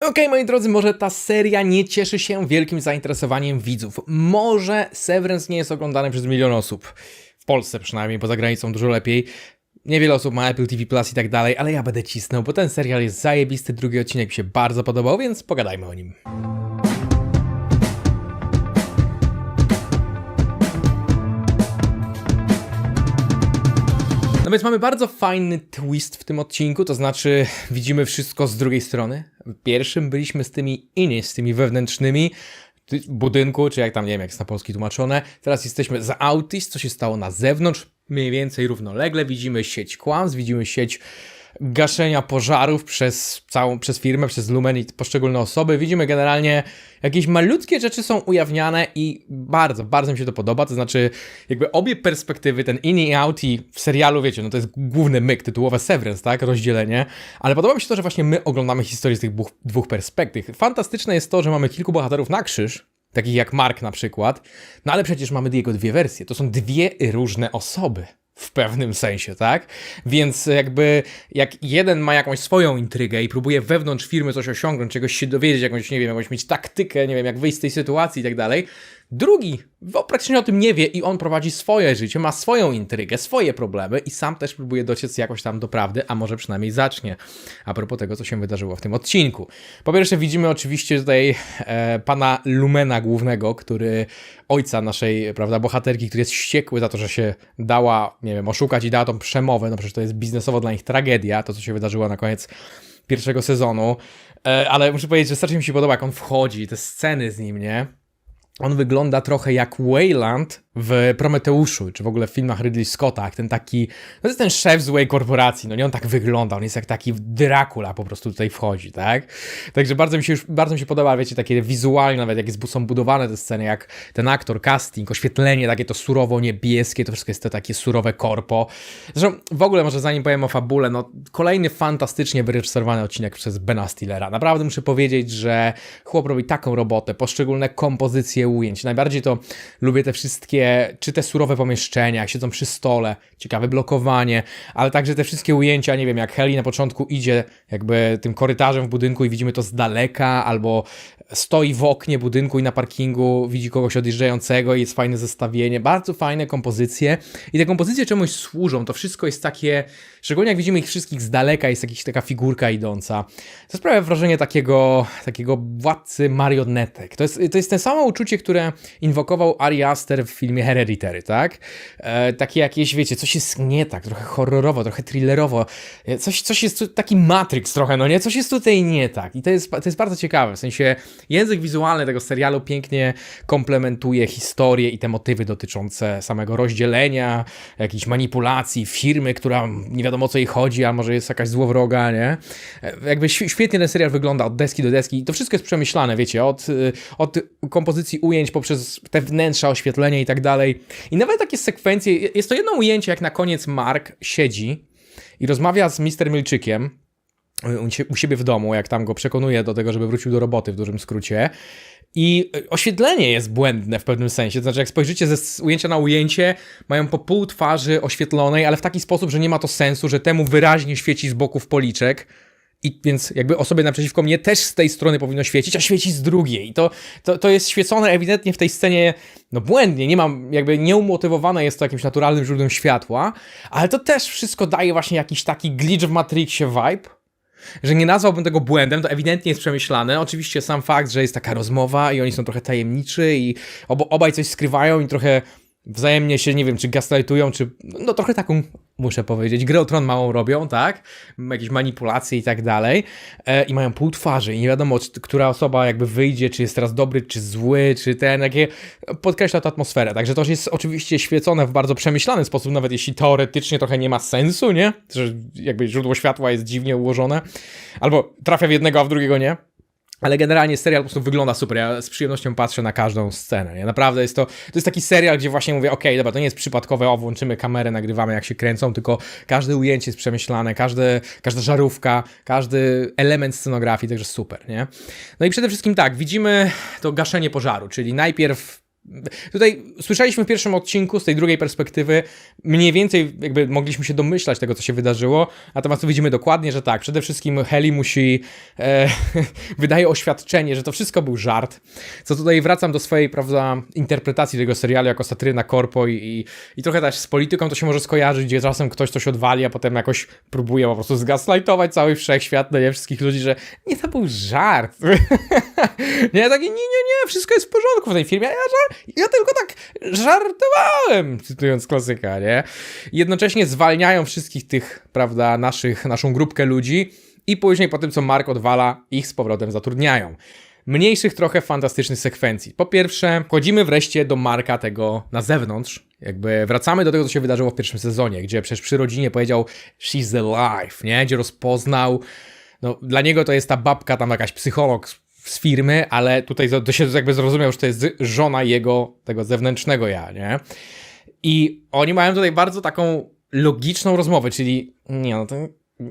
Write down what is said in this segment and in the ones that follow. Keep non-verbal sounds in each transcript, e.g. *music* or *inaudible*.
Okej, moi drodzy, może ta seria nie cieszy się wielkim zainteresowaniem widzów. Może Severance nie jest oglądany przez milion osób. W Polsce przynajmniej, poza granicą dużo lepiej. Niewiele osób ma Apple TV Plus i tak dalej, ale ja będę cisnął, bo ten serial jest zajebisty, drugi odcinek mi się bardzo podobał, więc pogadajmy o nim. No więc mamy bardzo fajny twist w tym odcinku, to znaczy widzimy wszystko z drugiej strony. W pierwszym byliśmy z tymi inni, z tymi wewnętrznymi budynku, czy jak tam, nie wiem, jak jest na polski tłumaczone. Teraz jesteśmy za Autis, co się stało na zewnątrz, mniej więcej równolegle. Widzimy sieć kłamstw, widzimy sieć gaszenia pożarów przez całą, przez firmę, przez Lumen i poszczególne osoby. Widzimy generalnie jakieś malutkie rzeczy są ujawniane i bardzo, bardzo mi się to podoba. To znaczy, jakby obie perspektywy, ten in i out i w serialu, wiecie, no to jest główny myk, tytułowe Severance, tak, rozdzielenie, ale podoba mi się to, że właśnie my oglądamy historię z tych dwóch, dwóch perspektyw. Fantastyczne jest to, że mamy kilku bohaterów na krzyż, takich jak Mark na przykład, no ale przecież mamy jego dwie wersje, to są dwie różne osoby. W pewnym sensie, tak? Więc jakby jak jeden ma jakąś swoją intrygę i próbuje wewnątrz firmy coś osiągnąć, czegoś się dowiedzieć, jakąś, nie wiem, jakąś mieć taktykę, nie wiem, jak wyjść z tej sytuacji i tak dalej, drugi praktycznie o tym nie wie i on prowadzi swoje życie, ma swoją intrygę, swoje problemy i sam też próbuje dociec jakoś tam do prawdy, a może przynajmniej zacznie. A propos tego, co się wydarzyło w tym odcinku. Po pierwsze widzimy oczywiście tutaj e, pana Lumena głównego, który ojca naszej, prawda, bohaterki, który jest wściekły za to, że się dała, nie wiem, oszukać i dała tą przemowę, no przecież to jest biznesowo dla nich tragedia, to co się wydarzyło na koniec pierwszego sezonu, e, ale muszę powiedzieć, że strasznie mi się podoba, jak on wchodzi, te sceny z nim, nie? On wygląda trochę jak Wayland w Prometeuszu, czy w ogóle w filmach Ridley Scotta, jak ten taki, no to jest ten szef złej korporacji, no nie on tak wygląda, on jest jak taki Dracula po prostu tutaj wchodzi, tak? Także bardzo mi się już, bardzo mi się podoba, wiecie, takie wizualnie nawet, jak są budowane te sceny, jak ten aktor, casting, oświetlenie, takie to surowo-niebieskie, to wszystko jest to takie surowe korpo. Zresztą w ogóle może zanim powiem o fabule, no kolejny fantastycznie wyreżyserowany odcinek przez Bena Stillera. Naprawdę muszę powiedzieć, że chłop robi taką robotę, poszczególne kompozycje ujęć. Najbardziej to lubię te wszystkie, czy te surowe pomieszczenia, jak siedzą przy stole, ciekawe blokowanie, ale także te wszystkie ujęcia, nie wiem, jak Heli na początku idzie jakby tym korytarzem w budynku i widzimy to z daleka, albo stoi w oknie budynku i na parkingu widzi kogoś odjeżdżającego i jest fajne zestawienie, bardzo fajne kompozycje. I te kompozycje czemuś służą, to wszystko jest takie, szczególnie jak widzimy ich wszystkich z daleka, jest jakaś taka figurka idąca, to sprawia wrażenie takiego, takiego władcy marionetek. To jest, to jest te samo uczucie, które inwokował Ari Aster w filmie Hereditary, tak? E, takie jakieś, wiecie, coś jest nie tak, trochę horrorowo, trochę thrillerowo, e, coś, coś jest tu, taki Matrix trochę, no nie? Coś jest tutaj nie tak i to jest, to jest bardzo ciekawe, w sensie język wizualny tego serialu pięknie komplementuje historię i te motywy dotyczące samego rozdzielenia, jakiejś manipulacji, firmy, która nie wiadomo co jej chodzi, a może jest jakaś złowroga, nie? E, Jakby św- świetnie ten serial wygląda od deski do deski i to wszystko jest przemyślane, wiecie, od, y, od kompozycji ujęć poprzez te wnętrza, oświetlenie i tak dalej. I nawet takie sekwencje, jest to jedno ujęcie, jak na koniec Mark siedzi i rozmawia z Mr. Milczykiem, u sie- u siebie w domu, jak tam go przekonuje do tego, żeby wrócił do roboty w dużym skrócie. I y, oświetlenie jest błędne w pewnym sensie. To znaczy, jak spojrzycie ze ujęcia na ujęcie, mają po pół twarzy oświetlonej, ale w taki sposób, że nie ma to sensu, że temu wyraźnie świeci z boków policzek. I więc jakby osobie naprzeciwko mnie też z tej strony powinno świecić, a świeci z drugiej. I to, to, to jest świecone ewidentnie w tej scenie, no błędnie, nie mam, jakby nieumotywowane jest to jakimś naturalnym źródłem światła, ale to też wszystko daje właśnie jakiś taki glitch w Matrixie vibe, że nie nazwałbym tego błędem, to ewidentnie jest przemyślane. Oczywiście sam fakt, że jest taka rozmowa i oni są trochę tajemniczy i obaj coś skrywają i trochę wzajemnie się, nie wiem, czy gaslightują, czy no trochę taką, muszę powiedzieć, grę o tron małą robią, tak? Jakieś manipulacje i tak dalej. E, I mają pół twarzy i nie wiadomo, czy, która osoba jakby wyjdzie, czy jest teraz dobry, czy zły, czy ten, jakie podkreśla to atmosferę. Także to jest oczywiście świecone w bardzo przemyślany sposób, nawet jeśli teoretycznie trochę nie ma sensu, nie? Że jakby źródło światła jest dziwnie ułożone, albo trafia w jednego, a w drugiego nie. Ale generalnie serial po prostu wygląda super. Ja z przyjemnością patrzę na każdą scenę. Nie? Naprawdę jest to, to jest taki serial, gdzie właśnie mówię, okej, dobra, to nie jest przypadkowe, o, włączymy kamerę, nagrywamy jak się kręcą, tylko każde ujęcie jest przemyślane, każde, każda żarówka, każdy element scenografii, także super, nie? No i przede wszystkim tak, widzimy to gaszenie pożaru, czyli najpierw Tutaj słyszeliśmy w pierwszym odcinku z tej drugiej perspektywy, mniej więcej jakby mogliśmy się domyślać tego, co się wydarzyło, natomiast widzimy dokładnie, że tak, przede wszystkim Heli musi, e, *laughs* wydaje oświadczenie, że to wszystko był żart, co tutaj wracam do swojej, prawda, interpretacji tego serialu jako satryna korpo i, i, i trochę też z polityką to się może skojarzyć, gdzie czasem ktoś coś odwali, a potem jakoś próbuje po prostu zgaslightować cały wszechświat, no nie, wszystkich ludzi, że nie, to był żart. *laughs* nie, taki, nie, nie, nie, wszystko jest w porządku w tej filmie, ja, ja, ja tylko tak żartowałem, cytując klasyka, nie? Jednocześnie zwalniają wszystkich tych, prawda, naszych, naszą grupkę ludzi i później po tym, co Mark odwala, ich z powrotem zatrudniają mniejszych trochę fantastycznych sekwencji. Po pierwsze, wchodzimy wreszcie do Marka tego na zewnątrz. Jakby wracamy do tego, co się wydarzyło w pierwszym sezonie, gdzie przecież przy rodzinie powiedział she's alive, nie? Gdzie rozpoznał, no dla niego to jest ta babka, tam jakaś psycholog z firmy, ale tutaj to się jakby zrozumiał, że to jest żona jego, tego zewnętrznego ja, nie? I oni mają tutaj bardzo taką logiczną rozmowę, czyli nie, no to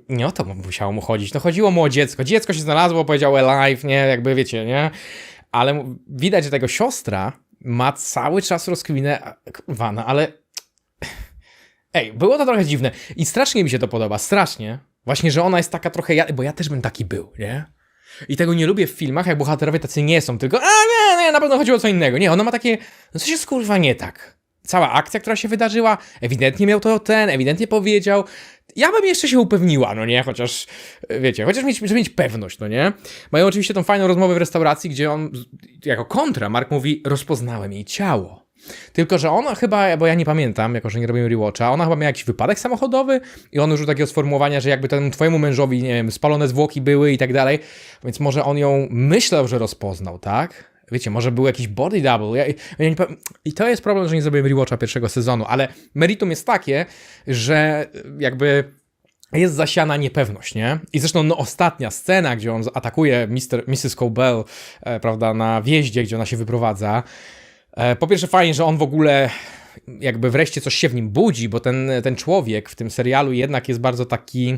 nie o to musiało mu chodzić. To chodziło mu o dziecko. Dziecko się znalazło, powiedział alive, nie, jakby wiecie, nie? Ale widać, że tego siostra ma cały czas rozkwinę wana, ale ej, było to trochę dziwne i strasznie mi się to podoba, strasznie. Właśnie, że ona jest taka trochę, ja, bo ja też bym taki był, nie? I tego nie lubię w filmach, jak bohaterowie tacy nie są, tylko a nie, nie, na pewno chodziło o co innego. Nie, ona ma takie, no coś jest kurwa nie tak. Cała akcja, która się wydarzyła, ewidentnie miał to ten, ewidentnie powiedział. Ja bym jeszcze się upewniła, no nie, chociaż, wiecie, chociaż mieć, żeby mieć pewność, no nie. Mają oczywiście tą fajną rozmowę w restauracji, gdzie on, jako kontra, Mark mówi, rozpoznałem jej ciało. Tylko, że ona chyba, bo ja nie pamiętam, jako że nie robiłem rewatcha, ona chyba miała jakiś wypadek samochodowy i on użył takiego sformułowania, że jakby temu twojemu mężowi, nie wiem, spalone zwłoki były i tak dalej, więc może on ją myślał, że rozpoznał, tak? Wiecie, może był jakiś body double. Ja, ja I to jest problem, że nie zrobiłem rewatcha pierwszego sezonu, ale meritum jest takie, że jakby jest zasiana niepewność, nie? I zresztą no, ostatnia scena, gdzie on atakuje Mr., Mrs. Cobell, e, prawda, na wjeździe, gdzie ona się wyprowadza, po pierwsze, fajnie, że on w ogóle jakby wreszcie coś się w nim budzi, bo ten, ten człowiek w tym serialu jednak jest bardzo taki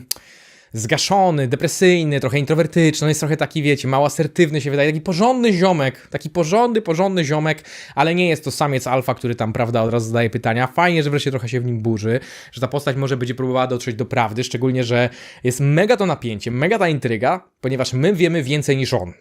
zgaszony, depresyjny, trochę introwertyczny, on jest trochę taki, wiecie, mało asertywny się wydaje, taki porządny ziomek, taki porządny, porządny ziomek, ale nie jest to samiec alfa, który tam, prawda, od razu zadaje pytania. Fajnie, że wreszcie trochę się w nim burzy, że ta postać może będzie próbowała dotrzeć do prawdy, szczególnie, że jest mega to napięcie, mega ta intryga, ponieważ my wiemy więcej niż on.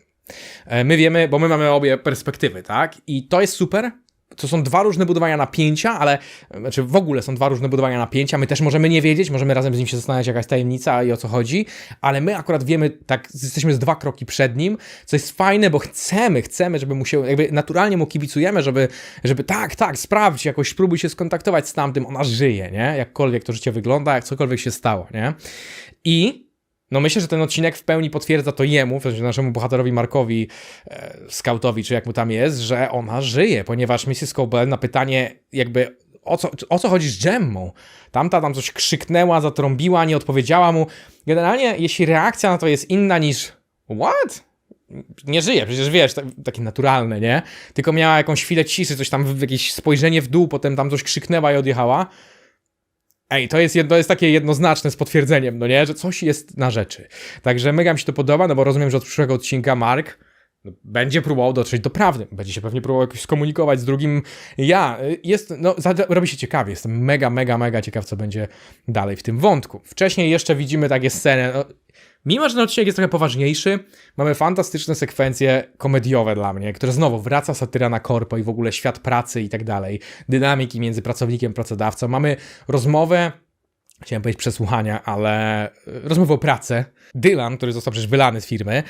E, my wiemy, bo my mamy obie perspektywy, tak? I to jest super. To są dwa różne budowania napięcia, ale znaczy w ogóle są dwa różne budowania napięcia. My też możemy nie wiedzieć, możemy razem z nim się zastanawiać, jaka jest tajemnica i o co chodzi, ale my akurat wiemy, tak, jesteśmy z dwa kroki przed nim, co jest fajne, bo chcemy, chcemy, żeby mu się, jakby naturalnie mu kibicujemy, żeby, żeby tak, tak, sprawdź, jakoś spróbuj się skontaktować z tamtym, ona żyje, nie? Jakkolwiek to życie wygląda, jak cokolwiek się stało, nie? I no myślę, że ten odcinek w pełni potwierdza to jemu, w sensie naszemu bohaterowi Markowi, e, Scoutowi, czy jak mu tam jest, że ona żyje, ponieważ Mrs. Cobell na pytanie jakby o co, o co chodzi z Gemmą? Tamta tam coś krzyknęła, zatrąbiła, nie odpowiedziała mu. Generalnie, jeśli reakcja na to jest inna niż what? nie żyje, przecież wiesz, tak, takie naturalne, nie? Tylko miała jakąś chwilę ciszy, coś tam, jakieś spojrzenie w dół, potem tam coś krzyknęła i odjechała Ej, to jest, to jest takie jednoznaczne z potwierdzeniem, no nie, że coś jest na rzeczy. Także mega mi się to podoba, no bo rozumiem, że od przyszłego odcinka Mark no, będzie próbował dotrzeć do prawdy. Będzie się pewnie próbował jakoś skomunikować z drugim. Ja, jest, no, robi się ciekawie. Jestem mega, mega, mega ciekaw, co będzie dalej w tym wątku. Wcześniej jeszcze widzimy takie sceny. No, Mimo, że ten odcinek jest trochę poważniejszy, mamy fantastyczne sekwencje komediowe dla mnie, które znowu wraca satyra na korpo i w ogóle świat pracy i tak dalej, dynamiki między pracownikiem a pracodawcą. Mamy rozmowę chciałem powiedzieć przesłuchania, ale e, rozmowę o pracę. Dylan, który został przecież wylany z firmy,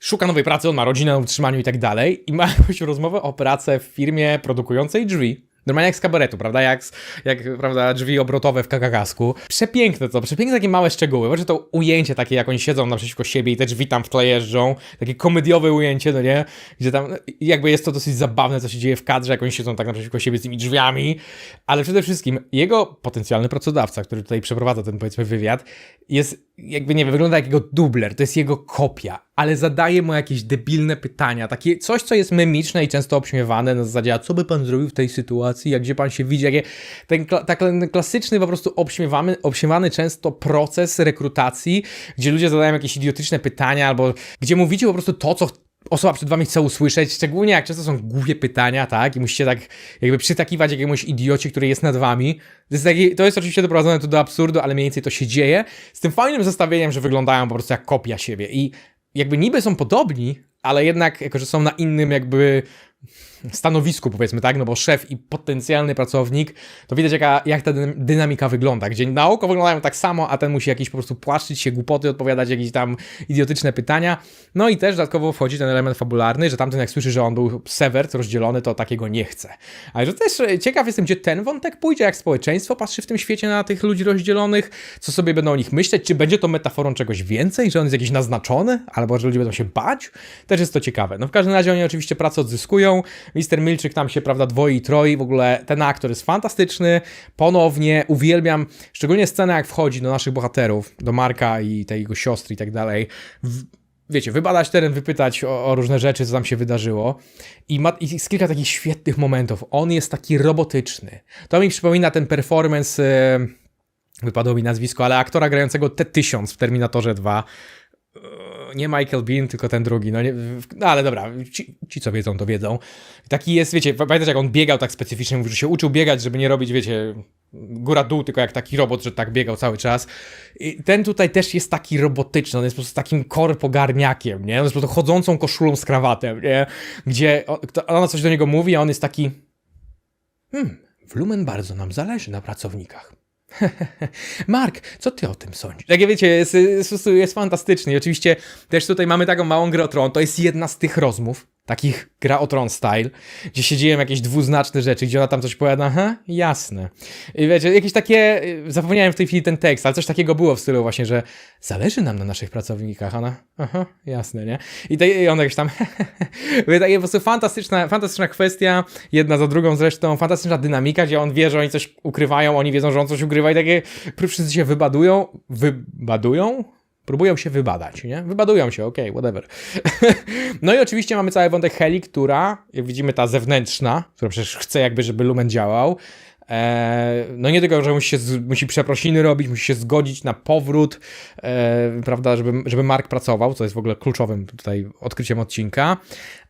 szuka nowej pracy, on ma rodzinę na utrzymaniu i tak dalej i ma jakąś rozmowę o pracę w firmie produkującej drzwi. Normalnie jak z kabaretu, prawda? Jak, jak prawda, drzwi obrotowe w kakakasku. Przepiękne to, przepiękne takie małe szczegóły. Może to ujęcie takie, jak oni siedzą naprzeciwko siebie i te drzwi tam w tle jeżdżą. Takie komediowe ujęcie, no nie? Gdzie tam jakby jest to dosyć zabawne, co się dzieje w kadrze, jak oni siedzą tak naprzeciwko siebie z tymi drzwiami. Ale przede wszystkim jego potencjalny pracodawca, który tutaj przeprowadza ten, powiedzmy, wywiad, jest jakby, nie wygląda jak jego dubler. To jest jego kopia ale zadaje mu jakieś debilne pytania, takie coś, co jest memiczne i często obśmiewane na zasadzie, a co by pan zrobił w tej sytuacji, jak gdzie pan się widzi, jakie, ten, tak, ten klasyczny po prostu obśmiewany, obśmiewany często proces rekrutacji, gdzie ludzie zadają jakieś idiotyczne pytania, albo gdzie mówicie po prostu to, co osoba przed wami chce usłyszeć, szczególnie jak często są głupie pytania, tak? I musicie tak jakby przytakiwać jakiemuś idiocie, który jest nad wami. To jest, taki, to jest oczywiście doprowadzone tu do absurdu, ale mniej więcej to się dzieje. Z tym fajnym zestawieniem, że wyglądają po prostu jak kopia siebie. I jakby niby są podobni, ale jednak jako, że są na innym jakby stanowisku, powiedzmy tak, no bo szef i potencjalny pracownik, to widać jaka, jak ta dynamika wygląda, gdzie na oko wyglądają tak samo, a ten musi jakiś po prostu płaszczyć się głupoty, odpowiadać jakieś tam idiotyczne pytania. No i też dodatkowo wchodzi ten element fabularny, że tamten jak słyszy, że on był sewert rozdzielony, to takiego nie chce. Ale że też e, ciekaw jestem, gdzie ten wątek pójdzie, jak społeczeństwo patrzy w tym świecie na tych ludzi rozdzielonych, co sobie będą o nich myśleć, czy będzie to metaforą czegoś więcej, że on jest jakiś naznaczony, albo że ludzie będą się bać. Też jest to ciekawe. No w każdym razie oni oczywiście pracę odzyskują, Mister Milczyk tam się, prawda, dwoi, troi, w ogóle ten aktor jest fantastyczny, ponownie uwielbiam, szczególnie scenę jak wchodzi do naszych bohaterów, do Marka i tej jego siostry i tak dalej, wiecie, wybadać teren, wypytać o, o, różne rzeczy, co tam się wydarzyło. I, ma, I jest kilka takich świetnych momentów. On jest taki robotyczny. To mi przypomina ten performance, e, wypadło mi nazwisko, ale aktora grającego T-1000 w Terminatorze 2 nie Michael Bean, tylko ten drugi. No, nie, no ale dobra, ci, ci, co wiedzą, to wiedzą. Taki jest, wiecie, pamiętasz jak on biegał tak specyficznie, mówił, że się uczył biegać, żeby nie robić, wiecie, góra-dół, tylko jak taki robot, że tak biegał cały czas. I ten tutaj też jest taki robotyczny, on jest po prostu takim korpogarniakiem, nie? On jest po prostu chodzącą koszulą z krawatem, nie? Gdzie ona coś do niego mówi, a on jest taki hmm, w Lumen bardzo nam zależy na pracownikach. *laughs* Mark, co ty o tym sądzisz? Jak wiecie, jest, jest, jest. Oczywiście też tutaj mamy taką małą grę o tron. To jest jedna z tych rozmów, takich gra o tron style, gdzie się dzieją jakieś dwuznaczne rzeczy, gdzie ona tam coś powiada, aha, jasne. I wiecie, jakieś takie, zapomniałem w tej chwili ten tekst, ale coś takiego było w stylu właśnie, że zależy nam na naszych pracownikach, ona, aha, jasne, nie? I, te, i on jakieś tam, *laughs* takie po prostu fantastyczna, fantastyczna kwestia, jedna za drugą zresztą, fantastyczna dynamika, gdzie on wie, że oni coś ukrywają, oni wiedzą, że on coś ukrywa i takie wszyscy się wybadują, wybadują? Próbują się wybadać, nie? Wybadują się, okej, okay, whatever. *laughs* no i oczywiście mamy cały wątek Heli, która, jak widzimy, ta zewnętrzna, która przecież chce jakby, żeby Lumen działał, E, no nie tylko, że musi, się, musi przeprosiny robić, musi się zgodzić na powrót, e, prawda, żeby, żeby Mark pracował, co jest w ogóle kluczowym tutaj odkryciem odcinka,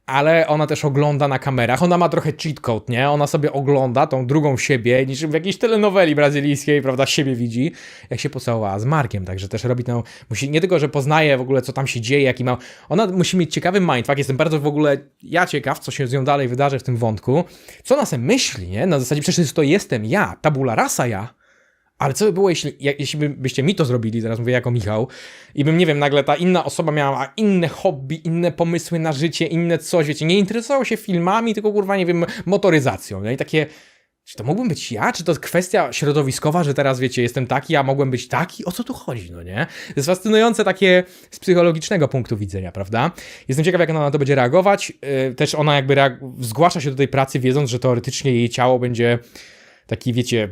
ale ona też ogląda na kamerach. Ona ma trochę cheat code, nie? Ona sobie ogląda tą drugą siebie, niż w jakiejś telenoweli brazylijskiej, prawda, siebie widzi, jak się pocałowała z Markiem, także też robi to, musi, nie tylko, że poznaje w ogóle, co tam się dzieje, jaki ma, ona musi mieć ciekawy mindfuck, jestem bardzo w ogóle, ja ciekaw, co się z nią dalej wydarzy w tym wątku, co ona sobie myśli, nie? Na zasadzie, przecież to jestem ja, tabula rasa ja, ale co by było, jeśli, jeśli byście mi to zrobili, zaraz mówię jako Michał, i bym, nie wiem, nagle ta inna osoba miała inne hobby, inne pomysły na życie, inne coś, wiecie, nie interesował się filmami, tylko kurwa, nie wiem, motoryzacją. No i takie, czy to mógłbym być ja? Czy to kwestia środowiskowa, że teraz, wiecie, jestem taki, a mogłem być taki? O co tu chodzi, no nie? To jest fascynujące takie z psychologicznego punktu widzenia, prawda? Jestem ciekaw, jak ona na to będzie reagować. Yy, też ona jakby zgłasza się do tej pracy, wiedząc, że teoretycznie jej ciało będzie taki, wiecie,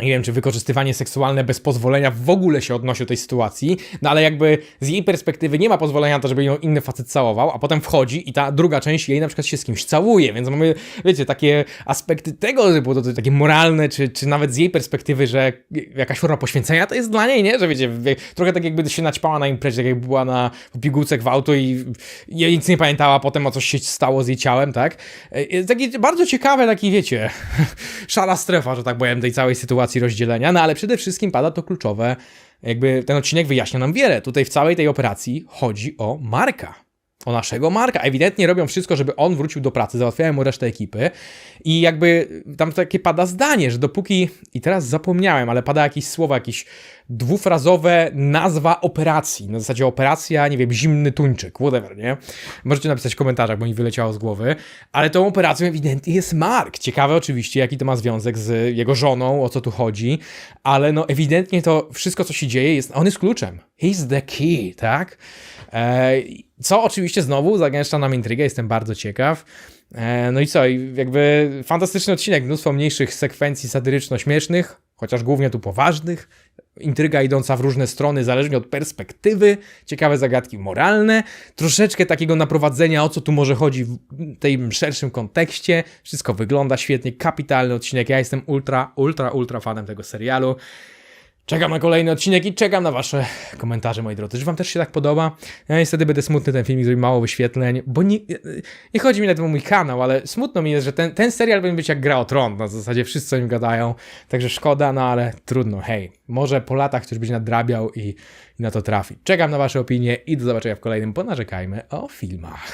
nie wiem, czy wykorzystywanie seksualne bez pozwolenia w ogóle się odnosi do tej sytuacji, no ale jakby z jej perspektywy nie ma pozwolenia na to, żeby ją inny facet całował, a potem wchodzi i ta druga część jej na przykład się z kimś całuje, więc mamy, wiecie, takie aspekty tego typu, to, to takie moralne, czy, czy nawet z jej perspektywy, że jakaś forma poświęcenia to jest dla niej, nie? Że wiecie, trochę tak jakby się naćpała na imprezie, tak jakby była na pigułce gwałtu i, i nic nie pamiętała potem o coś się stało z jej ciałem, tak? E, takie bardzo ciekawe, taki wiecie, *laughs* szala strefa, że tak powiem, tej całej sytuacji sytuacji rozdzielenia, no ale przede wszystkim pada to kluczowe, jakby ten odcinek wyjaśnia nam wiele. Tutaj w całej tej operacji chodzi o Marka. O naszego Marka. Ewidentnie robią wszystko, żeby on wrócił do pracy, załatwiają mu resztę ekipy. I jakby tam takie pada zdanie, że dopóki, i teraz zapomniałem, ale pada jakieś słowa, jakieś dwufrazowe nazwa operacji. Na zasadzie operacja, nie wiem, zimny tuńczyk, whatever, nie? Możecie napisać w komentarzach, bo mi wyleciało z głowy. Ale tą operacją ewidentnie jest Mark. Ciekawe oczywiście, jaki to ma związek z jego żoną, o co tu chodzi. Ale no ewidentnie to wszystko, co się dzieje, jest, on jest kluczem. He's the key, tak? E, co oczywiście znowu zagęszcza nam intrygę, jestem bardzo ciekaw. E, no i co, jakby fantastyczny odcinek, mnóstwo mniejszych sekwencji satyryczno-śmiesznych, chociaż głównie tu poważnych, intryga idąca w różne strony, zależnie od perspektywy, ciekawe zagadki moralne, troszeczkę takiego naprowadzenia, o co tu może chodzi w tym szerszym kontekście. Wszystko wygląda świetnie, kapitalny odcinek. Ja jestem ultra, ultra, ultra fanem tego serialu. Czekam na kolejny odcinek i czekam na wasze komentarze, moi drodzy. Czy wam też się tak podoba? Ja niestety będę smutny, ten filmik zrobi mało wyświetleń, bo nie, nie chodzi mi nawet o mój kanał, ale smutno mi jest, że ten, ten serial powinien być jak Gra o Tron. Na zasadzie wszyscy o nim gadają, także szkoda, no ale trudno, hej. Może po latach ktoś będzie nadrabiał i, i na to trafi. Czekam na wasze opinie i do zobaczenia w kolejnym Ponarzekajmy o filmach.